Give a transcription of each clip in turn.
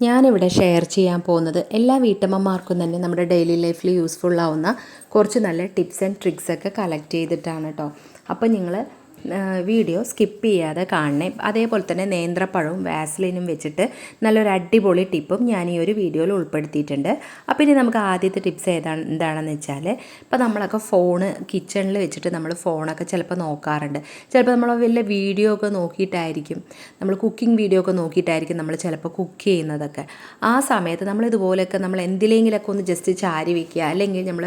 ഞാനിവിടെ ഷെയർ ചെയ്യാൻ പോകുന്നത് എല്ലാ വീട്ടമ്മമാർക്കും തന്നെ നമ്മുടെ ഡെയിലി ലൈഫിൽ യൂസ്ഫുൾ ആവുന്ന കുറച്ച് നല്ല ടിപ്സ് ആൻഡ് ട്രിക്സൊക്കെ കളക്ട് ചെയ്തിട്ടാണ് കേട്ടോ. അപ്പോൾ നിങ്ങൾ വീഡിയോ സ്കിപ്പ് ചെയ്യാതെ കാണണേ. അതേപോലെ തന്നെ നേന്ത്രപ്പഴവും വാസ്ലിനും വെച്ചിട്ട് നല്ലൊരു അടിപൊളി ടിപ്പും ഞാൻ ഈ ഒരു വീഡിയോയിൽ ഉൾപ്പെടുത്തിയിട്ടുണ്ട്. അപ്പോൾ ഇനി നമുക്ക് ആദ്യത്തെ ടിപ്സ് ഏതാണ് എന്താണെന്ന് വെച്ചാൽ ഇപ്പോൾ നമ്മളൊക്കെ ഫോണ് കിച്ചണിൽ വെച്ചിട്ട് നമ്മൾ ഫോണൊക്കെ ചിലപ്പോൾ നോക്കാറുണ്ട്. ചിലപ്പോൾ നമ്മൾ വലിയ വീഡിയോ ഒക്കെ നോക്കിയിട്ടായിരിക്കും. നമ്മൾ കുക്കിംഗ് വീഡിയോ ഒക്കെ നോക്കിയിട്ടായിരിക്കും നമ്മൾ ചിലപ്പോൾ കുക്ക് ചെയ്യുന്നതൊക്കെ. ആ സമയത്ത് നമ്മൾ ഇതുപോലെയൊക്കെ നമ്മൾ എന്തിലെങ്കിലൊക്കെ ഒന്ന് ജസ്റ്റ് ചാരി വയ്ക്കുക അല്ലെങ്കിൽ നമ്മൾ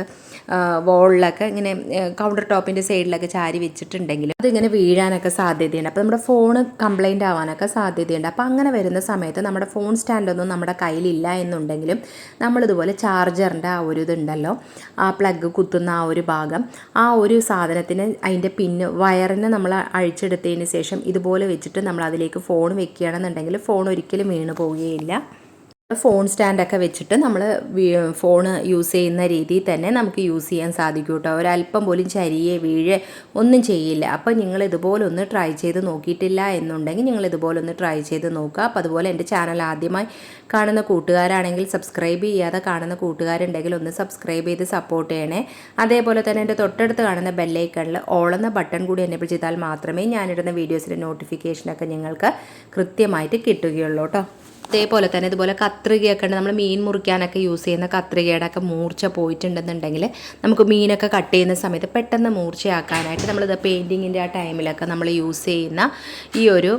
വോളിലൊക്കെ ഇങ്ങനെ കൗണ്ടർ ടോപ്പിന്റെ സൈഡിലൊക്കെ ചാരി വെച്ചിട്ടുണ്ടെങ്കിൽ അതിങ്ങനെ വീഴാനൊക്കെ സാധ്യതയുണ്ട്. അപ്പോൾ നമ്മുടെ ഫോൺ കംപ്ലൈന്റ് ആവാനൊക്കെ സാധ്യതയുണ്ട്. അപ്പോൾ അങ്ങനെ വരുന്ന സമയത്ത് നമ്മുടെ ഫോൺ സ്റ്റാൻഡൊന്നും നമ്മുടെ കയ്യിലില്ല എന്നുണ്ടെങ്കിലും നമ്മളിതുപോലെ ചാർജറിന്റെ ആ ഒരു ഇതുണ്ടല്ലോ. ആ പ്ലഗ് കുത്തുന്ന ആ ഒരു ഭാഗം ആ ഒരു സാധനത്തിന് അതിന്റെ പിന്ന് വയറിനെ നമ്മൾ അഴിച്ചെടുത്തതിന് ശേഷം ഇതുപോലെ വെച്ചിട്ട് നമ്മൾ അതിലേക്ക് ഫോൺ വെക്കുകയാണെന്നുണ്ടെങ്കിൽ ഫോൺ ഒരിക്കലും വീണ് പോവുകയില്ല ഫോൺ സ്റ്റാൻഡൊക്കെ വെച്ചിട്ട് നമ്മൾ ഫോൺ യൂസ് ചെയ്യുന്ന രീതിയിൽ തന്നെ നമുക്ക് യൂസ് ചെയ്യാൻ സാധിക്കും കേട്ടോ ഒരല്പം പോലും ചരിയെ വീഴെ ഒന്നും ചെയ്യില്ല. അപ്പോൾ നിങ്ങൾ ഇതുപോലെ ഒന്ന് ട്രൈ ചെയ്ത് നോക്കിയിട്ടില്ല എന്നുണ്ടെങ്കിൽ നിങ്ങൾ ഇതുപോലെ ഒന്ന് ട്രൈ ചെയ്ത് നോക്കുക. അപ്പോൾ അതുപോലെ എന്റെ ചാനൽ ആദ്യമായി കാണുന്ന കൂട്ടുകാരാണെങ്കിൽ സബ്സ്ക്രൈബ് ചെയ്യാതെ കാണുന്ന കൂട്ടുകാരുണ്ടെങ്കിൽ ഒന്ന് സബ്സ്ക്രൈബ് ചെയ്ത് സപ്പോർട്ട് ചെയ്യണേ. അതേപോലെ തന്നെ എന്റെ തൊട്ടടുത്ത് കാണുന്ന ബെല്ലൈക്കണിൽ ഓളുന്ന ബട്ടൺ കൂടി എന്നെ ചെയ്താൽ മാത്രമേ ഞാനിടുന്ന വീഡിയോസിന്റെ നോട്ടിഫിക്കേഷനൊക്കെ നിങ്ങൾക്ക് കൃത്യമായിട്ട് കിട്ടുകയുള്ളൂ കേട്ടോ അതേപോലെ തന്നെ ഇതുപോലെ കത്രികയൊക്കെ ഉണ്ട്. നമ്മൾ മീൻ മുറിക്കാനൊക്കെ യൂസ് ചെയ്യുന്ന കത്രികയുടെ ഒക്കെ മൂർച്ച പോയിട്ടുണ്ടെന്നുണ്ടെങ്കിൽ നമുക്ക് മീനൊക്കെ കട്ട് ചെയ്യുന്ന സമയത്ത് പെട്ടെന്ന് മൂർച്ചയാക്കാനായിട്ട് നമ്മളിത് പെയിന്റിങ്ങിന്റെ ആ ടൈമിലൊക്കെ നമ്മൾ യൂസ് ചെയ്യുന്ന ഈ ഒരു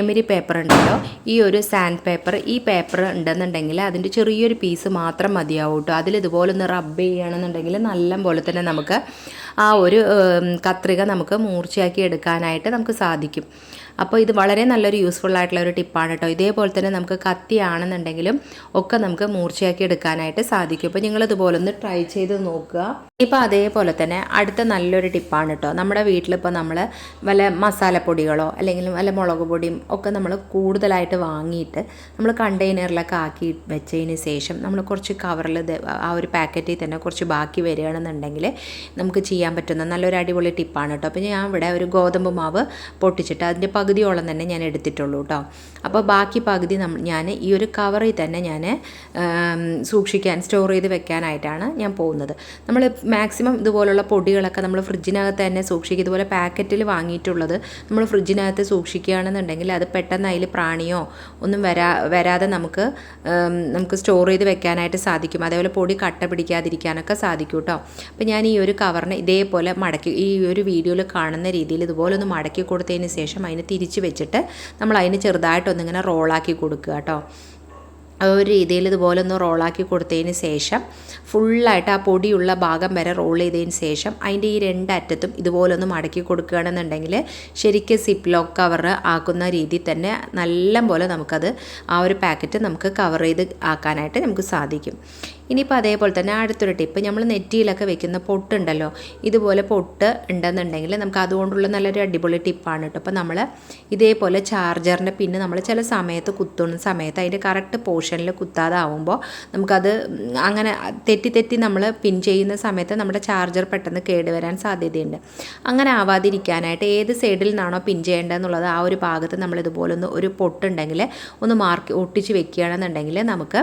എമിരി പേപ്പർ ഉണ്ടല്ലോ. ഈ ഒരു സാൻഡ് പേപ്പർ ഈ പേപ്പർ ഉണ്ടെന്നുണ്ടെങ്കിൽ അതിന്റെ ചെറിയൊരു പീസ് മാത്രം മതിയാവും കേട്ടോ. അതിൽ ഇതുപോലെ ഒന്ന് റബ്ബ് ചെയ്യുകയാണെന്നുണ്ടെങ്കിൽ നല്ല പോലെ തന്നെ നമുക്ക് ആ ഒരു കത്രിക നമുക്ക് മൂർച്ചയാക്കി എടുക്കാനായിട്ട് നമുക്ക് സാധിക്കും. അപ്പോൾ ഇത് വളരെ നല്ലൊരു യൂസ്ഫുൾ ആയിട്ടുള്ള ഒരു ടിപ്പാണ് കേട്ടോ. ഇതേപോലെ തന്നെ നമുക്ക് കത്തിയാണെന്നുണ്ടെങ്കിലും ഒക്കെ നമുക്ക് മൂർച്ചയാക്കി എടുക്കാനായിട്ട് സാധിക്കും. അപ്പോൾ നിങ്ങൾ ഇതുപോലെ ഒന്ന് ട്രൈ ചെയ്ത് നോക്കുക. ഇപ്പോൾ അതേപോലെ തന്നെ അടുത്ത നല്ലൊരു ടിപ്പാണ് കേട്ടോ നമ്മുടെ വീട്ടിലിപ്പോൾ നമ്മൾ വല്ല മസാലപ്പൊടികളോ അല്ലെങ്കിൽ വല്ല മുളക് പൊടിയും ഒക്കെ നമ്മൾ കൂടുതലായിട്ട് വാങ്ങിയിട്ട് നമ്മൾ കണ്ടെയ്നറിലൊക്കെ ആക്കി വെച്ചതിന് ശേഷം നമ്മൾ കുറച്ച് കവറിൽ ആ ഒരു പാക്കറ്റിൽ തന്നെ കുറച്ച് ബാക്കി വരികയാണെന്നുണ്ടെങ്കിൽ നമുക്ക് ചെയ്യാൻ പറ്റുന്ന നല്ലൊരു അടിപൊളി ടിപ്പാണ് കേട്ടോ അപ്പോൾ ഞാൻ ഇവിടെ ഒരു ഗോതമ്പ് മാവ് പൊട്ടിച്ചിട്ട് അതിന്റെ പകുതിയോളം തന്നെ ഞാൻ എടുത്തിട്ടുള്ളൂ കേട്ടോ അപ്പോൾ ബാക്കി പകുതി ഞാൻ ഈ ഒരു കവറിൽ തന്നെ ഞാൻ സൂക്ഷിക്കാൻ സ്റ്റോർ ചെയ്ത് വെക്കാനായിട്ടാണ് ഞാൻ പോകുന്നത്. നമ്മൾ മാക്സിമം ഇതുപോലുള്ള പൊടികളൊക്കെ നമ്മൾ ഫ്രിഡ്ജിനകത്ത് തന്നെ സൂക്ഷിക്കുക. ഇതുപോലെ പാക്കറ്റിൽ വാങ്ങിയിട്ടുള്ളത് നമ്മൾ ഫ്രിഡ്ജിനകത്ത് സൂക്ഷിക്കുകയാണെന്നുണ്ടെങ്കിൽ അത് പെട്ടെന്ന് അതിൽ പ്രാണിയോ ഒന്നും വരാ വരാതെ നമുക്ക് നമുക്ക് സ്റ്റോർ ചെയ്ത് വെക്കാനായിട്ട് സാധിക്കും. അതേപോലെ പൊടി കട്ട പിടിക്കാതിരിക്കാനൊക്കെ സാധിക്കും കേട്ടോ അപ്പോൾ ഞാൻ ഈ ഒരു കവറിന് ഇതേപോലെ മടക്കി ഈ ഒരു വീഡിയോയിൽ കാണുന്ന രീതിയിൽ ഇതുപോലെ ഒന്ന് മടക്കി കൊടുത്തതിന് ശേഷം അതിന് തിരിച്ച് വെച്ചിട്ട് നമ്മൾ അതിന് ചെറുതായിട്ടൊന്നിങ്ങനെ റോളാക്കി കൊടുക്കുക. കേട്ടോ. ഒരു രീതിയിൽ ഇതുപോലെ ഒന്ന് റോളാക്കി കൊടുത്തതിന് ശേഷം ഫുള്ളായിട്ട് ആ പൊടിയുള്ള ഭാഗം വരെ റോൾ ചെയ്തതിന് ശേഷം അതിന്റെ ഈ രണ്ടറ്റത്തും ഇതുപോലെ ഒന്ന് മടക്കി കൊടുക്കുകയാണെന്നുണ്ടെങ്കിൽ ശരിക്കും സിപ്പ് ലോക്ക് കവർ ആക്കുന്ന രീതിയിൽ തന്നെ നല്ല പോലെ നമുക്കത് ആ ഒരു പാക്കറ്റ് നമുക്ക് കവർ ചെയ്ത് ആക്കാനായിട്ട് നമുക്ക് സാധിക്കും. ഇനിയിപ്പോൾ അതേപോലെ തന്നെ അടുത്തൊരു ടിപ്പ് നമ്മൾ നെറ്റിയിലൊക്കെ വെക്കുന്ന പൊട്ടുണ്ടല്ലോ ഇതുപോലെ പൊട്ട് ഉണ്ടെന്നുണ്ടെങ്കിൽ നമുക്ക് അതുകൊണ്ടുള്ള നല്ലൊരു അടിപൊളി ടിപ്പാണ് കേട്ടോ അപ്പോൾ നമ്മൾ ഇതേപോലെ ചാർജറിന്റെ പിന്നെ നമ്മൾ ചില സമയത്ത് കുത്തുന്ന സമയത്ത് അതിന്റെ കറക്റ്റ് പോർഷനിൽ കുത്താതാവുമ്പോൾ നമുക്കത് അങ്ങനെ തെറ്റി തെറ്റി നമ്മൾ പിൻ ചെയ്യുന്ന സമയത്ത് നമ്മുടെ ചാർജർ പെട്ടെന്ന് കേടുവരാൻ സാധ്യതയുണ്ട്. അങ്ങനെ ആവാതിരിക്കാനായിട്ട് ഏത് സൈഡിൽ നിന്നാണോ പിൻ ചെയ്യേണ്ടതെന്നുള്ളത് ആ ഒരു ഭാഗത്ത് നമ്മൾ ഇതുപോലെ ഒന്ന് ഒരു പൊട്ടുണ്ടെങ്കിൽ ഒന്ന് മാർക്ക് ഒട്ടിച്ച് വെക്കുകയാണെന്നുണ്ടെങ്കിൽ നമുക്ക്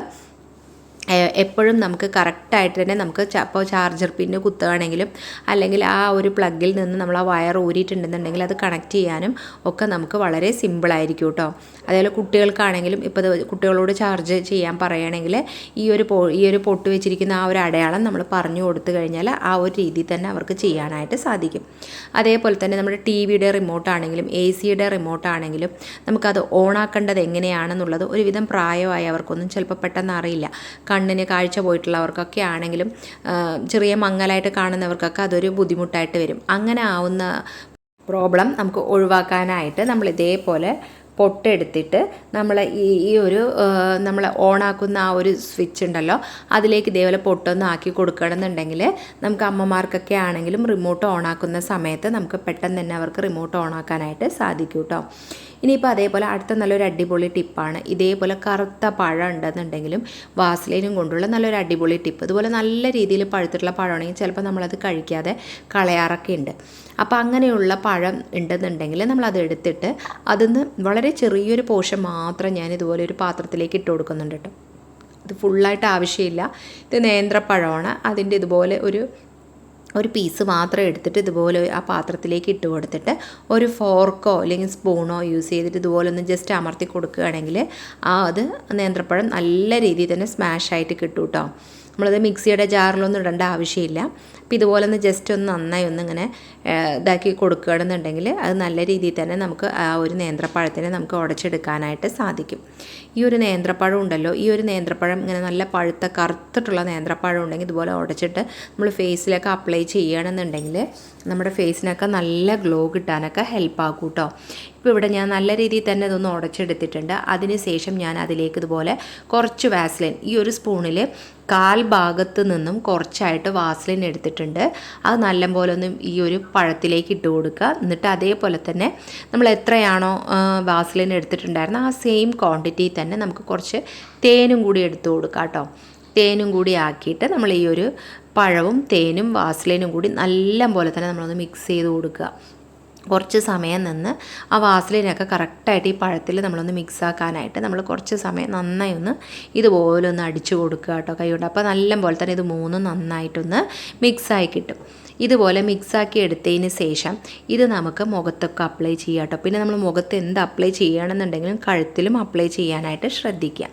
എപ്പോഴും നമുക്ക് കറക്റ്റായിട്ട് തന്നെ നമുക്ക് ഇപ്പോൾ ചാർജർ പിന്ന് കുത്തുകയാണെങ്കിലും അല്ലെങ്കിൽ ആ ഒരു പ്ലഗിൽ നിന്ന് നമ്മൾ ആ വയർ ഊരിയിട്ടുണ്ടെന്നുണ്ടെങ്കിൽ അത് കണക്ട് ചെയ്യാനും ഒക്കെ നമുക്ക് വളരെ സിമ്പിളായിരിക്കും കേട്ടോ അതേപോലെ കുട്ടികൾക്കാണെങ്കിലും ഇപ്പോൾ കുട്ടികളോട് ചാർജ് ചെയ്യാൻ പറയുകയാണെങ്കിൽ ഈ ഒരു പൊ ഈ ഒരു പൊട്ട് വെച്ചിരിക്കുന്ന ആ ഒരു അടയാളം നമ്മൾ പറഞ്ഞു കൊടുത്തു കഴിഞ്ഞാൽ ആ ഒരു രീതിയിൽ തന്നെ അവർക്ക് ചെയ്യാനായിട്ട് സാധിക്കും. അതേപോലെ തന്നെ നമ്മുടെ ടി വിയുടെ റിമോട്ട് ആണെങ്കിലും എ സിയുടെ റിമോട്ട് ആണെങ്കിലും നമുക്കത് ഓണാക്കേണ്ടത് എങ്ങനെയാണെന്നുള്ളത് ഒരുവിധം പ്രായമായവർക്കൊന്നും ചിലപ്പോൾ പെട്ടെന്ന് അറിയില്ല. കണ്ണിന് കാഴ്ച പോയിട്ടുള്ളവർക്കൊക്കെ ആണെങ്കിലും ചെറിയ മങ്ങലായിട്ട് കാണുന്നവർക്കൊക്കെ അതൊരു ബുദ്ധിമുട്ടായിട്ട് വരും. അങ്ങനെ ആവുന്ന പ്രോബ്ലം നമുക്ക് ഒഴിവാക്കാനായിട്ട് നമ്മൾ ഇതേപോലെ പൊട്ടെടുത്തിട്ട് നമ്മൾ ഈ ഈ ഒരു നമ്മൾ ഓണാക്കുന്ന ആ ഒരു സ്വിച്ച് ഉണ്ടല്ലോ അതിലേക്ക് ഇതേപോലെ പൊട്ടൊന്ന് ആക്കി കൊടുക്കണമെന്നുണ്ടെങ്കിൽ നമുക്ക് അമ്മമാർക്കൊക്കെ ആണെങ്കിലും റിമോട്ട് ഓണാക്കുന്ന സമയത്ത് നമുക്ക് പെട്ടെന്ന് തന്നെ അവർക്ക് റിമോട്ട് ഓണാക്കാനായിട്ട് സാധിക്കും കേട്ടോ. ഇനിയിപ്പോൾ അതേപോലെ അടുത്ത നല്ലൊരു അടിപൊളി ടിപ്പാണ്. ഇതേപോലെ കറുത്ത പഴം ഉണ്ടെന്നുണ്ടെങ്കിലും വാസ്ലൈനും കൊണ്ടുള്ള നല്ലൊരു അടിപൊളി ടിപ്പ്. ഇതുപോലെ നല്ല രീതിയിൽ പഴുത്തിട്ടുള്ള പഴമാണെങ്കിൽ ചിലപ്പോൾ നമ്മളത് കഴിക്കാതെ കളയാറൊക്കെ ഉണ്ട്. അപ്പോൾ അങ്ങനെയുള്ള പഴം ഉണ്ടെന്നുണ്ടെങ്കിൽ നമ്മൾ അത് എടുത്തിട്ട് അതിന്ന് വളരെ ചെറിയൊരു പോർഷൻ മാത്രം ഞാൻ ഇതുപോലെ ഒരു പാത്രത്തിലേക്ക് ഇട്ട് കൊടുക്കുന്നുണ്ട് കേട്ടോ. ഇത് ഫുള്ളായിട്ട് ആവശ്യമില്ല. ഇത് നേന്ത്രപ്പഴമാണ്. അതിന്റെ ഇതുപോലെ ഒരു ഒരു പീസ് മാത്രം എടുത്തിട്ട് ഇതുപോലെ ആ പാത്രത്തിലേക്ക് ഇട്ട് കൊടുത്തിട്ട് ഒരു ഫോർക്കോ അല്ലെങ്കിൽ സ്പൂണോ യൂസ് ചെയ്തിട്ട് ഇതുപോലെ ഒന്ന് ജസ്റ്റ് അമർത്തി കൊടുക്കുകയാണെങ്കിൽ ആ അത് നേന്ത്രപ്പഴം നല്ല രീതിയിൽ തന്നെ സ്മാഷായിട്ട് കിട്ടും കേട്ടോ. നമ്മളത് മിക്സിയുടെ ജാറിലൊന്നും ഇടേണ്ട ആവശ്യമില്ല. അപ്പോൾ ഇതുപോലെ ഒന്ന് ജസ്റ്റ് ഒന്ന് നന്നായി ഒന്ന് ഇങ്ങനെ ഇതാക്കി കൊടുക്കുകയാണെന്നുണ്ടെങ്കിൽ അത് നല്ല രീതിയിൽ തന്നെ നമുക്ക് ആ ഒരു നേന്ത്രപ്പഴത്തിനെ നമുക്ക് ഉടച്ചെടുക്കാനായിട്ട് സാധിക്കും. ഈ ഒരു നേന്ത്രപ്പഴം ഉണ്ടല്ലോ ഈ ഒരു നേന്ത്രപ്പഴം ഇങ്ങനെ നല്ല പഴുത്ത കറുത്തിട്ടുള്ള നേന്ത്രപ്പഴം ഉണ്ടെങ്കിൽ ഇതുപോലെ ഉടച്ചിട്ട് നമ്മൾ ഫേസിലൊക്കെ അപ്ലൈ ചെയ്യുകയാണെന്നുണ്ടെങ്കിൽ നമ്മുടെ ഫേസിനൊക്കെ നല്ല ഗ്ലോ കിട്ടാനൊക്കെ ഹെൽപ്പ് ആക്കും കേട്ടോ ഇപ്പോൾ ഇവിടെ ഞാൻ നല്ല രീതിയിൽ തന്നെ ഇതൊന്ന് ഉടച്ചെടുത്തിട്ടുണ്ട്. അതിന് ശേഷം ഞാൻ അതിലേക്ക് ഇതുപോലെ കുറച്ച് വാസ്ലിൻ ഈ ഒരു സ്പൂണിൽ കാൽ ഭാഗത്ത് നിന്നും കുറച്ചായിട്ട് വാസ്ലിൻ എടുത്തിട്ടുണ്ട്. അത് നല്ലപോലെ ഒന്ന് ഈ ഒരു പഴത്തിലേക്ക് ഇട്ട് കൊടുക്കുക. എന്നിട്ട് അതേപോലെ തന്നെ നമ്മൾ എത്രയാണോ വാസ്ലിൻ എടുത്തിട്ടുണ്ടായിരുന്നത് ആ സെയിം ക്വാണ്ടിറ്റി തന്നെ നമുക്ക് കുറച്ച് തേനും കൂടി എടുത്തു കൊടുക്കാം കേട്ടോ തേനും കൂടി ആക്കിയിട്ട് നമ്മൾ ഈ ഒരു പഴവും തേനും വാസ്ലിനും കൂടി നല്ല പോലെ തന്നെ നമ്മളൊന്ന് മിക്സ് ചെയ്ത് കൊടുക്കുക. കുറച്ച് സമയം നിന്ന് ആ വാസലിനൊക്കെ കറക്റ്റായിട്ട് ഈ പഴത്തിൽ നമ്മളൊന്ന് മിക്സ് ആക്കാനായിട്ട് നമ്മൾ കുറച്ച് സമയം നന്നായി ഒന്ന് ഇതുപോലെ ഒന്ന് അടിച്ചു കൊടുക്കുക കേട്ടോ കൈകൊണ്ട് അപ്പോൾ നല്ല പോലെ തന്നെ ഇത് മൂന്നും നന്നായിട്ടൊന്ന് മിക്സായി കിട്ടും. ഇതുപോലെ മിക്സാക്കി എടുത്തതിന് ശേഷം ഇത് നമുക്ക് മുഖത്തൊക്കെ അപ്ലൈ ചെയ്യാം കേട്ടോ. പിന്നെ നമ്മൾ മുഖത്ത് എന്ത് അപ്ലൈ ചെയ്യണമെന്നുണ്ടെങ്കിലും കഴുത്തിലും അപ്ലൈ ചെയ്യാനായിട്ട് ശ്രദ്ധിക്കുക.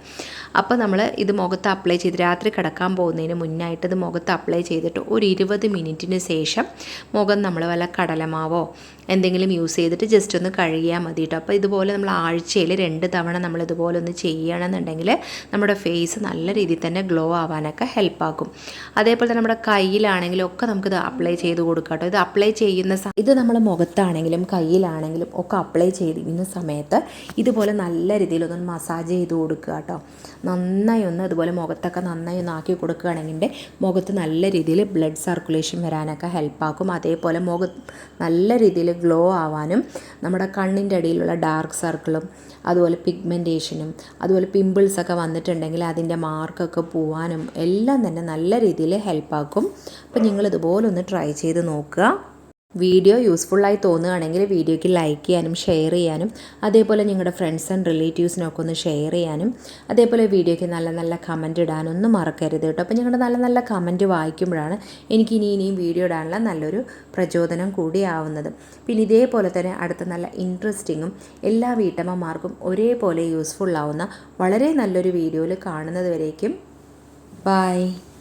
അപ്പോൾ നമ്മൾ ഇത് മുഖത്ത് അപ്ലൈ ചെയ്ത് രാത്രി കിടക്കാൻ പോകുന്നതിന് മുന്നായിട്ട് ഇത് മുഖത്ത് അപ്ലൈ ചെയ്തിട്ട് ഒരു ഇരുപത് മിനിറ്റിന് ശേഷം മുഖം നമ്മൾ വല്ല കടലമാവോ എന്തെങ്കിലും യൂസ് ചെയ്തിട്ട് ജസ്റ്റ് ഒന്ന് കഴുകിയാൽ മതി കേട്ടോ അപ്പോൾ ഇതുപോലെ നമ്മൾ ആഴ്ചയിൽ രണ്ട് തവണ നമ്മൾ ഇതുപോലെ ഒന്ന് ചെയ്യണമെന്നുണ്ടെങ്കിൽ നമ്മുടെ ഫേസ് നല്ല രീതിയിൽ തന്നെ ഗ്ലോ ആവാനൊക്കെ ഹെൽപ്പാക്കും അതേപോലെ തന്നെ നമ്മുടെ കയ്യിലാണെങ്കിലും ഒക്കെ നമുക്കിത് അപ്ലൈ ചെയ്ത് കൊടുക്കാം കേട്ടോ ഇത് അപ്ലൈ ചെയ്യുന്ന ഇത് നമ്മൾ മുഖത്താണെങ്കിലും കയ്യിലാണെങ്കിലും ഒക്കെ അപ്ലൈ ചെയ്യുന്ന സമയത്ത് ഇതുപോലെ നല്ല രീതിയിലൊന്ന് മസാജ് ചെയ്ത് കൊടുക്കുക കേട്ടോ നന്നായി ഒന്ന് അതുപോലെ മുഖത്തൊക്കെ നന്നായി ഒന്ന് ആക്കി കൊടുക്കുകയാണെങ്കിൽ മുഖത്ത് നല്ല രീതിയിൽ ബ്ലഡ് സർക്കുലേഷൻ വരാനൊക്കെ ഹെൽപ്പാക്കും അതേപോലെ മുഖം നല്ല രീതിയിൽ ഗ്ലോ ആവാനും നമ്മുടെ കണ്ണിന്റെ അടിയിലുള്ള ഡാർക്ക് സർക്കിളും അതുപോലെ പിഗ്മെന്റേഷനും അതുപോലെ പിമ്പിൾസൊക്കെ വന്നിട്ടുണ്ടെങ്കിൽ അതിന്റെ മാർക്കൊക്കെ പോവാനും എല്ലാം തന്നെ നല്ല രീതിയിൽ ഹെൽപ്പാക്കും അപ്പോൾ ഒന്ന് ട്രൈ ചെയ്ത് നോക്കുക. വീഡിയോ യൂസ്ഫുള്ളായി തോന്നുകയാണെങ്കിൽ വീഡിയോയ്ക്ക് ലൈക്ക് ചെയ്യാനും ഷെയർ ചെയ്യാനും അതേപോലെ നിങ്ങളുടെ ഫ്രണ്ട്സ് ആൻഡ് റിലേറ്റീവ്സിനൊക്കെ ഒന്ന് ഷെയർ ചെയ്യാനും അതേപോലെ വീഡിയോയ്ക്ക് നല്ല നല്ല കമന്റ് ഇടാനൊന്നും മറക്കരുത് കേട്ടോ. അപ്പോൾ നിങ്ങളുടെ നല്ല നല്ല കമന്റ് വായിക്കുമ്പോഴാണ് എനിക്ക് ഇനി ഇനിയും വീഡിയോ ഇടാനുള്ള നല്ലൊരു പ്രചോദനം കൂടിയാവുന്നത് പിന്നെ ഇതേപോലെ തന്നെ അടുത്ത നല്ല ഇൻട്രസ്റ്റിങ്ങും എല്ലാ വീട്ടമ്മമാർക്കും ഒരേപോലെ യൂസ്ഫുള്ളാവുന്ന വളരെ നല്ലൊരു വീഡിയോയിൽ കാണുന്നത് വരേക്കും. ബൈ